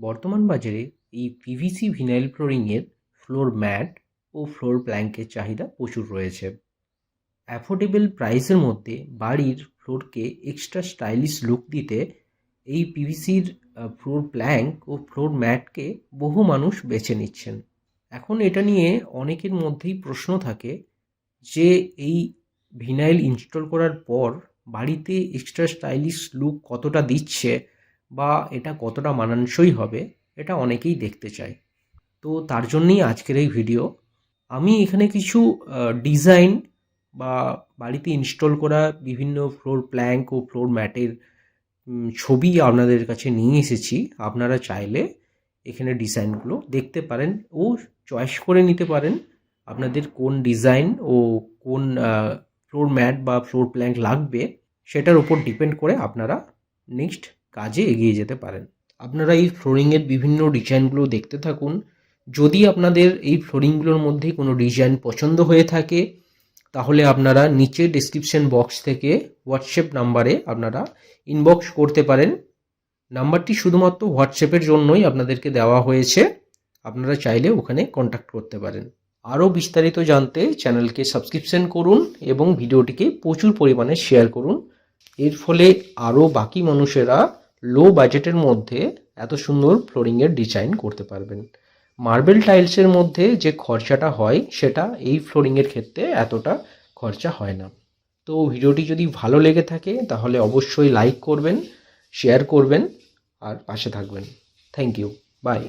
বর্তমান বাজারে এই পিভিসি ভিনাইল ফ্লোরিংয়ের ফ্লোর ম্যাট ও ফ্লোর প্ল্যাঙ্কের চাহিদা প্রচুর রয়েছে। অ্যাফোর্ডেবল প্রাইসের মধ্যে বাড়ির ফ্লোরকে এক্সট্রা স্টাইলিশ লুক দিতে এই পিভিসির ফ্লোর প্ল্যাঙ্ক ও ফ্লোর ম্যাটকে বহু মানুষ বেছে নিচ্ছেন। এখন এটা নিয়ে অনেকের মধ্যেই প্রশ্ন থাকে যে এই ভিনাইল ইনস্টল করার পর বাড়িতে এক্সট্রা স্টাইলিশ লুক কতটা দিচ্ছে? বা এটা কতটা মানানসই হবে, এটা অনেকেই দেখতে চায়। তো তার জন্যই আজকের এই ভিডিও। আমি এখানে কিছু ডিজাইন বা বাড়িতে ইনস্টল করা বিভিন্ন ফ্লোর প্ল্যাঙ্ক ও ফ্লোর ম্যাটের ছবি আপনাদের কাছে নিয়ে এসেছি। আপনারা চাইলে এখানে ডিজাইনগুলো দেখতে পারেন ও চয়েস করে নিতে পারেন। আপনাদের কোন ডিজাইন ও কোন ফ্লোর ম্যাট বা ফ্লোর প্ল্যাঙ্ক লাগবে, সেটার উপর ডিপেন্ড করে আপনারা নেক্সট কাজে এগিয়ে যেতে পারেন। আপনারা এই ফ্লোরিংয়ের বিভিন্ন ডিজাইনগুলো দেখতে থাকুন। যদি আপনাদের এই ফ্লোরিংগুলোর মধ্যে কোনো ডিজাইন পছন্দ হয়ে থাকে, তাহলে আপনারা নিচে ডিসক্রিপশন বক্স থেকে হোয়াটসঅ্যাপ নাম্বারে আপনারা ইনবক্স করতে পারেন। নাম্বারটি শুধুমাত্র হোয়াটসঅ্যাপের জন্যই আপনাদেরকে দেওয়া হয়েছে। আপনারা চাইলে ওখানে কন্ট্যাক্ট করতে পারেন। আরও বিস্তারিত জানতে চ্যানেলকে সাবস্ক্রিপশন করুন এবং ভিডিওটিকে প্রচুর পরিমাণে শেয়ার করুন। এর ফলে আরও বাকি মানুষেরা লো বাজেটের মধ্যে এত সুন্দর ফ্লোরিংয়ের ডিজাইন করতে পারবেন। মার্বেল টাইলসের মধ্যে যে খরচাটা হয়, সেটা এই ফ্লোরিংয়ের ক্ষেত্রে এতটা খরচা হয় না। তো ভিডিওটি যদি ভালো লেগে থাকে, তাহলে অবশ্যই লাইক করবেন শেয়ার করবেন, আর পাশে থাকবেন। Thank you by